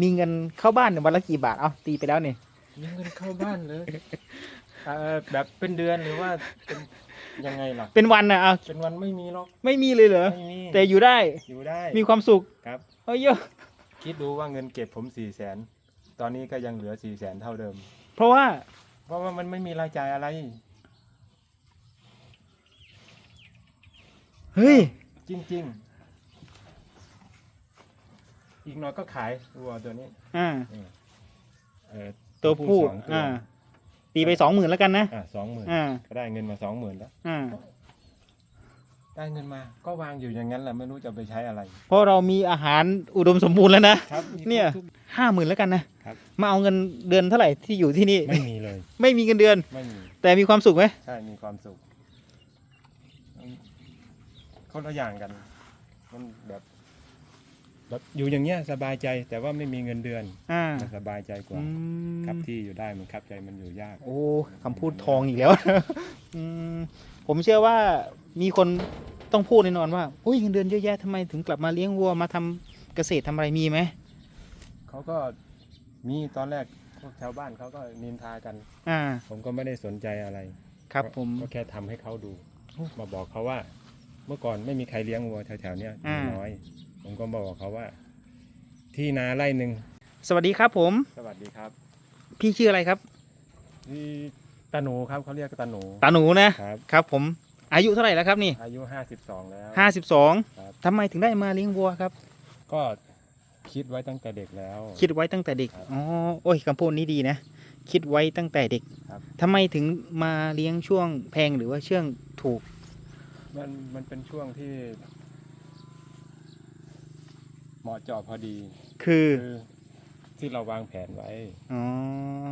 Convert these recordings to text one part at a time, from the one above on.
มีเงินเข้าบ้านเนี่ยวันละกี่บาท เอาตีไปแล้วนี่มีเงินเข้าบ้านเลยเอ่อแบบเป็นเดือนหรือว่าเป็นยังไงล่ะ เป็นวันนะเอาเป็นวันไม่มีหรอก ไม่มีเลยเหรอ ไม่มี แต่อยู่ได้ อยู่ได้ มีความสุขครับเอ้ยเยอะคิดดูว่าเงินเก็บผมสี่แสน ตอนนี้ก็ยังเหลือสี่แสนเท่าเดิม เพราะว่า เพราะว่ามันไม่มีรายจ่ายอะไร เฮ้ย จริง ๆ อีกหน่อยก็ขายวัวตัวนี้อ่าเอ่อตัวผู้สองตัวอ่า ตีไปสองหมื่นแล้วกันนะ อะสองหมื่นอ่า ก็ได้เงินมาสองหมื่นแล้ว อ่า ได้เงินมาก็วางอยู่อย่างนั้นแหละไม่รู้จะเอาไปใช้อะไร เพราะเรามีอาหารอุดมสมบูรณ์แล้วนะ ครับเนี่ยทุก ห้าหมื่นแล้วกันนะครับ มาเอาเงินเดือนเท่าไหร่ที่อยู่ที่นี่ ไม่มีเลย ไม่มีเงินเดือน ไม่มี แต่มีความสุขไหมใช่ มีความสุขคนละอย่างกัน มันแบบ แบบอยู่อย่างเงี้ยสบายใจแต่ว่าไม่มีเงินเดือนอ่ามันสบายใจกว่า อืมครับที่อยู่ได้มันครับใจมันอยู่ยาก โอ้คำพูดทองอีกแล้ว อืมผมเชื่อว่ามีคนต้องพูดแน่นอนว่าอุ้ยเงินเดือนเยอะแยะทำไมถึงกลับมาเลี้ยงวัวมาทำเกษตรทำอะไรมีไหมเขาก็มีตอนแรกพวกชาวบ้านเขาก็นินทากัน อ่า ผมก็ไม่ได้สนใจอะไรครับก็ผม ก็แค่ทำให้เขาดู มาบอกเขาว่า เมื่อก่อนไม่มีใครเลี้ยงวัวแถวๆเนี้ยอ่า น้อย ผมก็บอกเขาว่า ที่นาไร่หนึ่งสวัสดีครับผม สวัสดีครับพี่ชื่ออะไรครับที่ตาหนูครับเขาเรียกตาหนูตาหนูนะครับครับผม อายุเท่าไหร่แล้วครับนี่อายุห้าสิบสองแล้ว ห้าสิบสองครับ ทำไมถึงได้มาเลี้ยงวัวครับ ก็คิดไว้ตั้งแต่เด็กแล้ว คิดไว้ตั้งแต่เด็ก ครับอ๋อ โอ้ยคำพูดนี้ดีนะ คิดไว้ตั้งแต่เด็กครับ ทำไมถึงมาเลี้ยงช่วงแพงหรือว่าช่วงถูก มันมันเป็นช่วงที่ เหมาะเจาะพอดีคือ คือที่เราวางแผนไว้ อ๋อ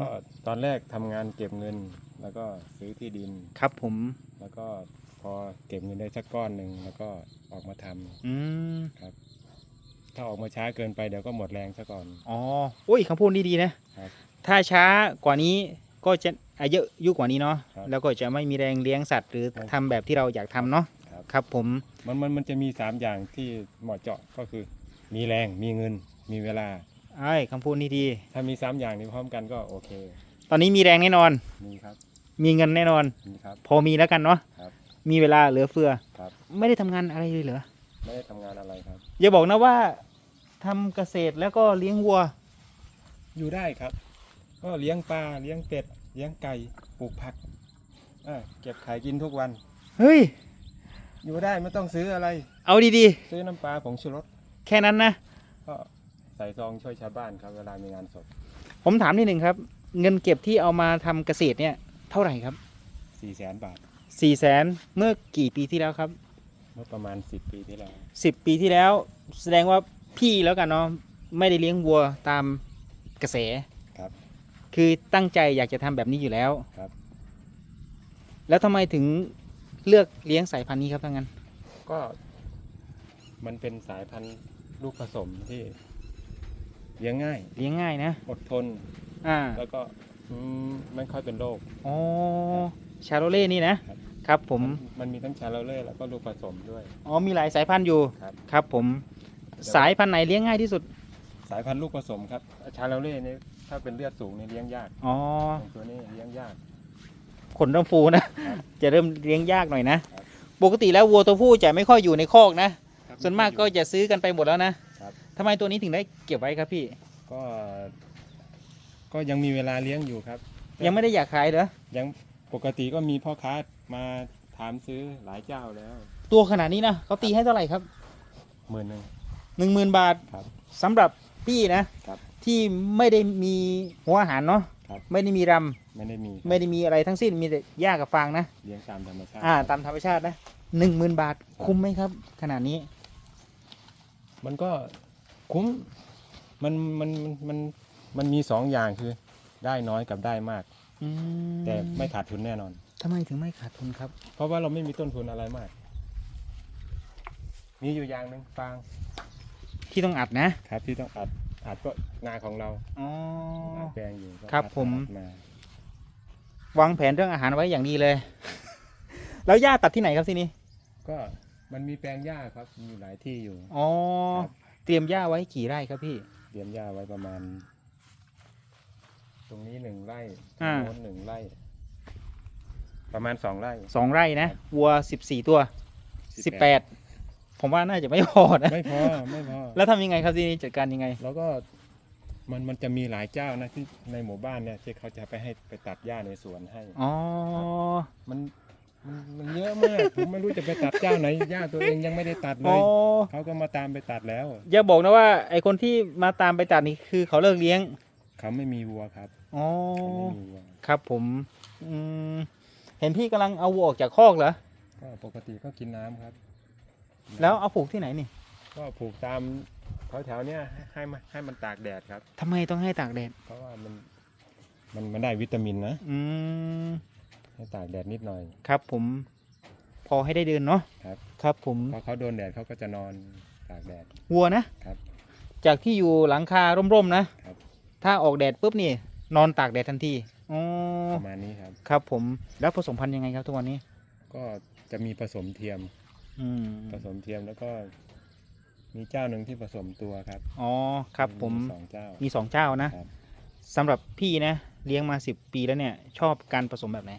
ก็ตอนแรกทำงานเก็บเงิน แล้วก็ซื้อที่ดิน ครับผม แล้วก็พอเก็บเงินได้สักก้อนหนึ่งแล้วก็ออกมาทำอืมถ้าออกมาช้าเกินไปเดี๋ยวก็หมดแรงซะก่อน อ๋อโอ้ยคำพูดนี้ดีนะ ครับถ้าช้ากว่านี้ก็จะอายุยุกว่านี้เนาะ ครับแล้วก็จะไม่มีแรงเลี้ยงสัตว์หรือครับ ทำแบบที่เราอยากทำเนาะ ครับ ครับผม มันมันมันจะมีสามอย่างที่เหมาะเจาะก็คือ มีแรงมีเงิน มีเวลา ไอ้ยคำพูดนี้ดี ถ้ามีสามอย่างนี้พร้อมกันก็โอเค ตอนนี้มีแรงแน่นอน มีครับ มีเงินแน่นอน มีครับ พอมีแล้วกันเนาะครับมีเวลาเหลือเฟือ ครับ ไม่ได้ทำงานอะไรเลยเหรอ ไม่ได้ทำงานอะไรครับ อย่าบอกนะว่าทำเกษตรแล้วก็เลี้ยงวัว อยู่ได้ครับ ก็เลี้ยงปลาเลี้ยงเป็ด เลี้ยงไก่ ปลูกผักอ่าเก็บขายกินทุกวัน เฮ้ย อยู่ได้ไม่ต้องซื้ออะไร เอาดีซื้อน้ำปลาผงชูรสๆ แค่นั้นนะ ก็ใส่ซองช่วยชาวบ้านครับเวลามีงานศพผมถามนิดหนึ่งครับ เงินเก็บที่เอามาทำเกษตรเนี่ยเท่าไหร่ครับสี่แสนบาท 4ี่แสนเมื่อกี่ปีที่แล้วครับ เมื่อประมาณสิบปีที่แล้ว10 ปีที่แล้ว แสดงว่าพี่แล้วกันเนาะไม่ได้เลี้ยงวัวตามกระแส ครับ คือตั้งใจอยากจะทำแบบนี้อยู่แล้วครับ แล้วทำไมถึงเลือกเลี้ยงสายพันธุ์นี้ครับทั้างนั้นก็มันเป็นสายพันธุ์ ลูกผสมที่เลี้ยงง่าย เลี้ยงง่ายนะ อดทน อ่า แล้วก็อืมไม่ค่อยเป็นโรค อ๋อ ชาโรเล่นี่นะ ครับ ครับผมนมันมีทั้งชาโลเล่แล้วก็ลูกผสมด้วย อ๋อ มีหลายสายพันธุ์อยู่ ครับ ครับผม สายพันธุ์ไหนเลี้ยงง่ายที่สุด สายพันธุ์ลูกผสมครับ ชาโลเล่นี่ถ้าเป็นเลือดสูงนี่เลี้ยงยากอ๋อ ของตัวนี้เลี้ยงยาก ขนเริ่มฟูนะครับจะเริ่มเลี้ยงยากหน่อยนะครับปกติแล้ววัวตัวผู้จะไม่ค่อยอยู่ในคอกนะครับ ส่วนมากก็จะซื้อกันไปหมดแล้วนะครับ ทำไมตัวนี้ถึงได้เก็บไว้ครับพี่ ก็ ก็ยังมีเวลาเลี้ยงอยู่ครับ ยังไม่ได้อยากขายเหรอ ยังปกติก็มีพ่อค้ามาถามซื้อหลายเจ้าแล้วตัวขนาดนี้นะเขาตีให้เท่าไหร่ครับ หมื่นหนึ่ง หนึ่งหมื่นบาทครับสำหรับพี่นะครับที่ไม่ได้มีหัวอาหารเนาะครับ ไม่ได้มีรไม่ได้มีำไม่ได้มีอะไรทั้งสิ้นมีแต่หญ้ากับฟางนะ เลี้ยงตามธรรมชาติอ่า ตามธรรมชาตินะหนึ่งหมื่นบาทคุ้มไหมครับ ขนาดนี้ มันก็คุ้มมันมันมันมันมันมีสองอย่างคือได้น้อยกับได้มาก อืมแต่ไม่ขาดทุนแน่นอน ทำไมถึงไม่ขาดทุนครับ เพราะว่าเราไม่มีต้นทุนอะไรมาก มีอยู่อย่างหนึ่งฟางที่ต้องอัดนะครับ ที่ต้องอัดอัดก็นาของเราอ๋อ นาแปลงอยู่ก็ครับอัดผม อัดมาวางแผนเรื่องอาหารไว้อย่างดีเลย แล้วหญ้าตัดที่ไหนครับที่นี่ก็ มันมีแปลงหญ้าครับมีอยู่หลายที่อยู่ อ๋อ ครับ เตรียมหญ้าไว้กี่ไร่ครับพี่ เตรียมหญ้าไว้ประมาณ ตรงนี้หนึ่งไร่ตรอ่างโน้นหนึ่งไร่ ประมาณสองไร่ สองไร่นะวัวสิบสี่ตัวสิบแปดผมว่าน่าจะไม่พอนะ ไม่พอไม่พอ แล้วทำยังไงครับทีนี้จัดการยังไง แล้วก็มันมันจะมีหลายเจ้านะที่ในหมู่บ้านเนี่ยที่เขาจะไปให้ไปตัดหญ้าในสวนให้ อ๋อ มัน มันมันเยอะมาก ผมไม่รู้จะไปตัดเจ้าไหนหญ้าตัวเองยังไม่ได้ตัดเลอ๋อย เขาก็มาตามไปตัดแล้ว อย่าบอกนะว่าไอคนที่มาตามไปตัดนี่คือเขาเลิกเลี้ยงเขาไม่มีวัวครับอ๋อเขาไม่มีวัวครับผมอืมเห็นพี่กำลังเอาวัวออกจากคอกเหรอก็ปกติก็กินน้ำครับแล้วเอาผูกที่ไหนนี่ก็ผูกตามแถวๆเนี้ยให้ให้มันให้มันตากแดดครับ ทำไมต้องให้ตากแดดเพราะว่ามันมันมันได้วิตามินนะ อืม ให้ตากแดดนิดหน่อย ครับผม พอให้ได้เดินเนาะครับ ครับผมพอเขาโดนแดดเขาก็จะนอนตากแดด วัวนะครับ จากที่อยู่หลังคาร่มๆนะครับ ถ้าออกแดดปุ๊บนี่ นอนตากแดดทันทีอ๋อประมาณนี้ครับ ครับผมแล้วผสมพันธุ์ยังไงครับทุกวันนี้ ก็จะมีผสมเทียมอืมผสมเทียมแล้วก็ มีเจ้าหนึ่งที่ผสมตัวครับอ๋อครับผม สองเจ้า มีสองเจ้านะครับ สำหรับพี่นะ เลี้ยงมาสิบปีแล้วเนี่ย ชอบการผสมแบบไหน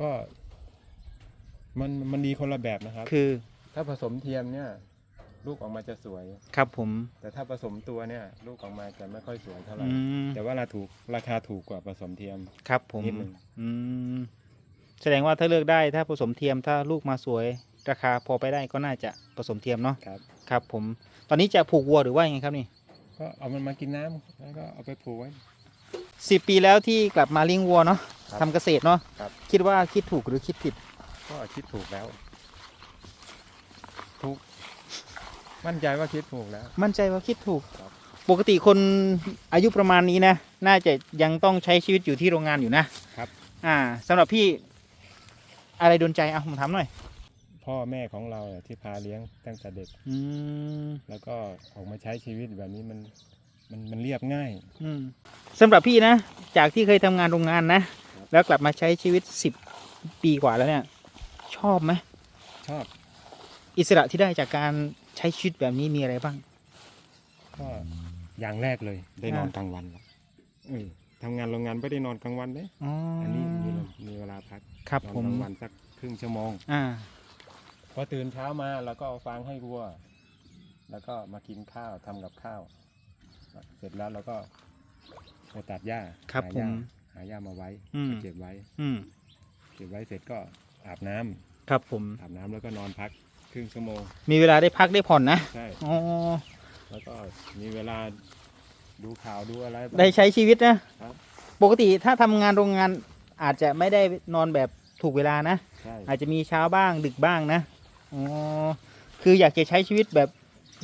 ก็มันมันดีคนละแบบนะครับ คือถ้าผสมเทียมเนี่ย ลูกออกมาจะสวย ครับผม แต่ถ้าผสมตัวเนี่ย ลูกออกมาจะไม่ค่อยสวยเท่าไหร่อืม แต่ว่าราถูกราคาถูกกว่าผสมเทียม ครับผมนิดหนึ่ง อืมแสดงว่าถ้าเลือกได้ถ้าผสมเทียมถ้าลูกมาสวย ราคาพอไปได้ก็น่าจะผสมเทียมเนาะครับ ครับ ผม ตอนนี้จะผูกวัวหรือว่ายังไงครับนี่ ก็เอามันมากินน้ำแล้วก็เอาไปผูกไว้ สิบปีแล้วที่กลับมาเลี้ยงวัวเนาะครับทำเกษตรเนาะครับ คิดว่าคิดถูกหรือคิดผิด ก็คิดถูกแล้ว ถูก มั่นใจว่าคิดถูกแล้ว มั่นใจว่าคิดถูก ครับ ปกติคนอายุประมาณนี้นะ น่าจะยังต้องใช้ชีวิตอยู่ที่โรงงานอยู่นะครับ อ่าสำหรับพี่อะไรโดนใจเอาผมถามหน่อย พ่อแม่ของเราเนี่ยที่พาเลี้ยงตั้งแต่เด็ก อืม แล้วก็ออกมาใช้ชีวิตแบบนี้มัน มันมันเรียบง่าย อืมสำหรับพี่นะ จากที่เคยทำงานโรงงานนะครับแล้วกลับมาใช้ชีวิตสิบปีกว่าแล้วเนี่ย ชอบไหมชอบอิสระที่ได้จากการใช้ชีวิตแบบนี้มีอะไรบ้าง ก็อย่างแรกเลย ได้นอนอ่ากลางวันแล้วเออทำงานโรงงานไม่ได้นอนกลางวันเลยอ๋ออัอันนี้มีมีเวลาพักครับนอนผมกลางวันสักครึ่งชั่วโมง อ่า พอตื่นเช้ามาเราก็เอาฟางให้วัว แล้วก็มากินข้าวทำกับข้าว เสร็จแล้วเราก็ไปตัดหญ้าครับหาผหญ้ามหาหญ้ามาไว้อืม เก็บไว้ อืมเก็บไว้เสร็จก็อาบน้ำครับผม อาบน้ำแล้วก็นอนพักครึ่งชั่วโมงมีเวลาได้พักได้ผ่อนนะใช่ อ๋อแล้วก็มีเวลาดูข่าวดูอะไรบ้าง ได้ใช้ชีวิตนะครับ ปกติถ้าทำงานโรงงานอาจจะไม่ได้นอนแบบถูกเวลานะ ใช่อาจจะมีเช้าบ้างดึกบ้างนะอ๋อคืออยากจะใช้ชีวิตแบบ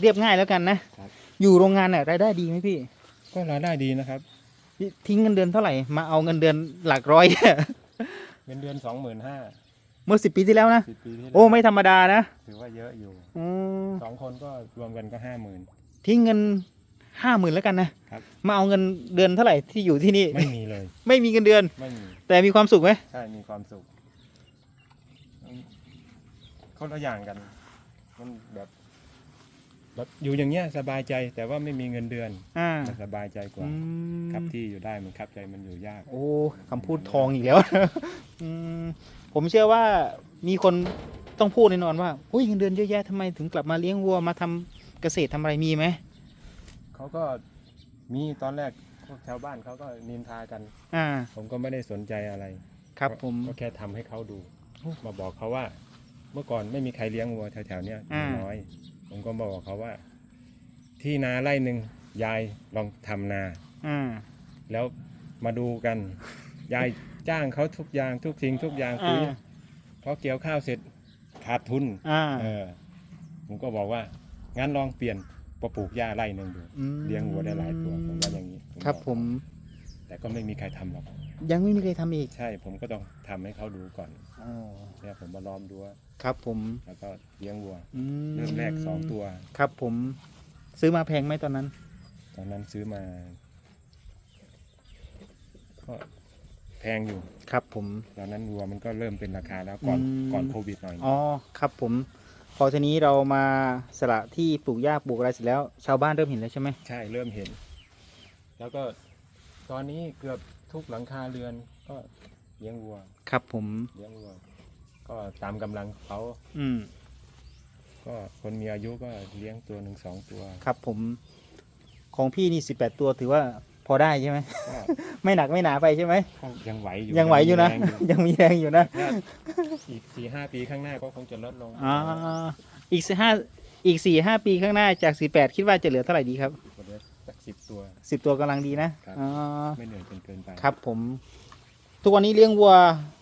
เรียบง่ายแล้วกันนะครับ อยู่โรงงานเนี่ยรายได้ดีไหมพี่ ก็รายได้ดีนะครับ ทิ้งเงินเดือนเท่าไหร่ มาเอาเงินเดือนหลักร้อยเนี่ยเงินเดือนสองหมื่นห้าเมื่อสิบปีที่แล้วนะสิบปีที่แล้วโอ้ไม่ธรรมดานะถือว่าเยอะอยู่อืมสองคนก็รวมกันก็ห้าหมื่นทิ้งเงินห้าหมื่นแล้วกันนะครับ มาเอาเงินเดือนเท่าไหร่ที่อยู่ที่นี่ ไม่มีเลย ไม่มีเงินเดือน ไม่มีแต่มีความสุขไหมใช่มีความสุขคนละอย่างกัน มันแบบ แบบอยู่อย่างเงี้ยสบายใจแต่ว่าไม่มีเงินเดือนอ่ามันสบายใจกว่า อืมครับที่อยู่ได้มันครับใจมันอยู่ยาก โอ้คำพูดทองอีกแล้ว อืมผมเชื่อว่ามีคนต้องพูดแน่นอนว่าอุ้ยเงินเดือนเยอะแยะทำไมถึงกลับมาเลี้ยงวัวมาทำเกษตรทำอะไรมีไหมเขาก็มีตอนแรกพวกชาวบ้านเขาก็นินทากัน อ่า ผมก็ไม่ได้สนใจอะไรครับก็ผม ก็แค่ทำให้เขาดู มาบอกเขาว่า เมื่อก่อนไม่มีใครเลี้ยงวัวแถวๆเนี้ยอ่า น้อย ผมก็มาบอกเขาว่า ที่นาไร่หนึ่งยายลองทำนาอ่าแล้วมาดูกัน ยายจ้างเขาทุกอย่างทุกสิ่งทุกอย่างปุ๋ยอ่าพอเกี่ยวข้าวเสร็จขาดทุนอ่าเออ ผมก็บอกว่า งั้นลองเปลี่ยนมาปลูกหญ้าไร่หนึ่งดูอืมเลี้ยงวัวได้หลายตัวผมว่าอย่างนี้ ครับอกผม แต่ก็ไม่มีใครทำหรอกยังไม่มีใครทำอีก ใช่ ผมก็ต้องทำให้เขาดูก่อนอ๋อเนี่ยผมมาล้อมดูว่า ครับผม แล้วก็เลี้ยงวัว อืเริ่มแรกสองตัว ครับผม ซื้อมาแพงไหมตอนนั้น ตอนนั้นซื้อมา ก็แพงอยู่ ครับผม ตอนนั้นวัวมันก็เริ่มเป็นราคาแล้วก่อนอืม ก่อนโควิดหน่อย อ๋อครับผม พอทีนี้เรามาสละที่ปลูกหญ้าปลูกอะไรเสร็จแล้ว ชาวบ้านเริ่มเห็นแล้วใช่ไหมใช่เริ่มเห็น แล้วก็ตอนนี้เกือบทุกหลังคาเรือนก็เลี้ยงวัว ครับผม เลี้ยงวัว ก็ตามกำลังเขาอืม ก็คนมีอายุก็เลี้ยงตัวหนึ่งสองตัว ครับผม ของพี่นี่สิบแปดตัวถือว่าพอได้ใช่ไหม ก็ไม่หนักไม่หนาไปใช่ไหม ก็ยังไหวอยู่ยังไหวอยู่นะ มีแรงยังมีแรงอยู่นะถ้าอีกสี่ห้าปีข้างหน้าก็คงจะลดลงอ่าอีกสี่ห้าอีกสี่ห้าปีข้างหน้าจากสี่แปดคิดว่าจะเหลือเท่าไหร่ดีครับก็เหลือสักสิบตัว สิบตัวกำลังดีนะครับ อ๋อ ไม่เหนื่อยจนเกินไปครับผม ทุกวันนี้เลี้ยงวัว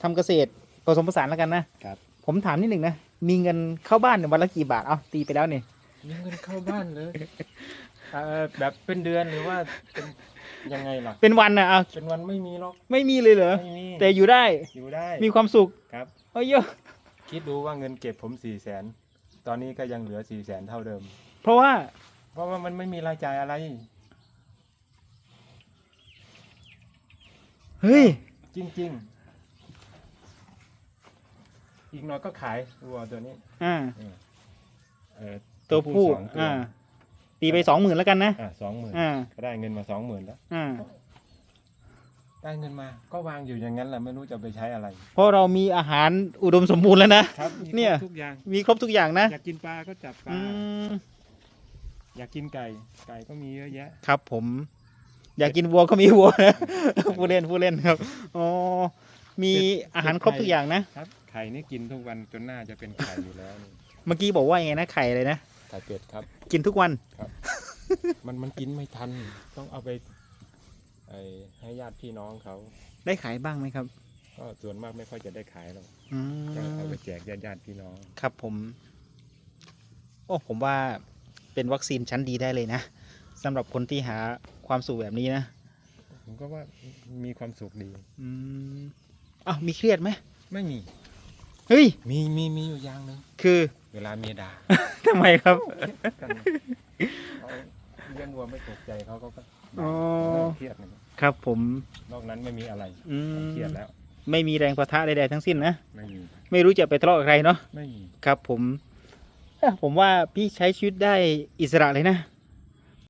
ทำเกษตร ผสมผสานแล้วกันนะครับ ผมถามนิดหนึ่งนะ มีเงินเข้าบ้านเนี่ยวันละกี่บาท เอาตีไปแล้วเนี่ยมีเงินเข้าบ้านเลยเอ่อแบบเป็นเดือนหรือว่าเป็นยังไงล่ะ เป็นวันนะเอาเป็นวันไม่มีหรอกไม่มีเลยเหรอ ไม่มีแต่อยู่ได้ อยู่ได้มีความสุขครับ เอ้ยเยอะคิดดูว่าเงินเก็บผมสี่แสนตอนนี้ก็ยังเหลือสี่แสนเท่าเดิม เพราะว่า เพราะว่ามันไม่มีรายจ่ายอะไร เฮ้ย จริงๆ อีกหน่อยก็ขายวัวตัวนี้อ่า เออตัวผู้สองตัวอ่า ตีไปสองหมื่นแล้วกันนะ อ่าสองหมื่นอ่า ก็ได้เงินมาสองหมื่นแล้ว อ่า ได้เงินมาก็วางอยู่อย่างนั้นแหละไม่รู้จะเอาไปใช้อะไร เพราะเรามีอาหารอุดมสมบูรณ์แล้วนะ ครับมีเนี่ย ทุกอย่าง มีครบทุกอย่างนะ อยากกินปลาก็จับปลา อืม อยากกินไก่ ไก่ก็มีเยอะแยะ ครับผม อยากกินวัวก็มีวัวนะ ผู้เล่นผู้เล่นครับ อ๋อ มีอาหารครบทุกอย่างนะ ครับ ไข่นี่กินทุกวันจนหน้าจะเป็นไข่อยู่แล้วนี่เมื่อกี้บอกว่ายังไงนะไข่เลยนะ ไข่เป็ดครับ กินทุกวัน มันมันกินไม่ทัน ต้องเอาไปไอ้ให้ญาติพี่น้องเขาได้ขายบ้างไหมครับก็ส่วนมากไม่ค่อยจะได้ขายหรอกอืก็เอามไปแจกญาติญาติพี่น้อง ครับผม โอ้ผมว่าเป็นวัคซีนชั้นดีได้เลยนะสำหรับคนที่หาความสุขแบบนี้นะผมก็ว่ามีความสุขดี อืมอ้าวมีเครียดไหมไม่มี เฮ้ย มีมีมีอยู่อย่างหนึงคือ เวลาเมียด่าทำไมครับ กันเขาเลี้ยงวัวไม่ตกใจเขาก็ก็อ๋อ เครียดนะครับผม นอกนั้นไม่มีอะไรอืมเครียดแล้ว ไม่มีแรงประทะใดๆทั้งสิ้นนะ ไม่มี ไม่รู้จะไปทะเลาะกับใครเนาะ ไม่มี ครับผมเอ้อผมว่าพี่ใช้ชีวิตได้อิสระเลยนะ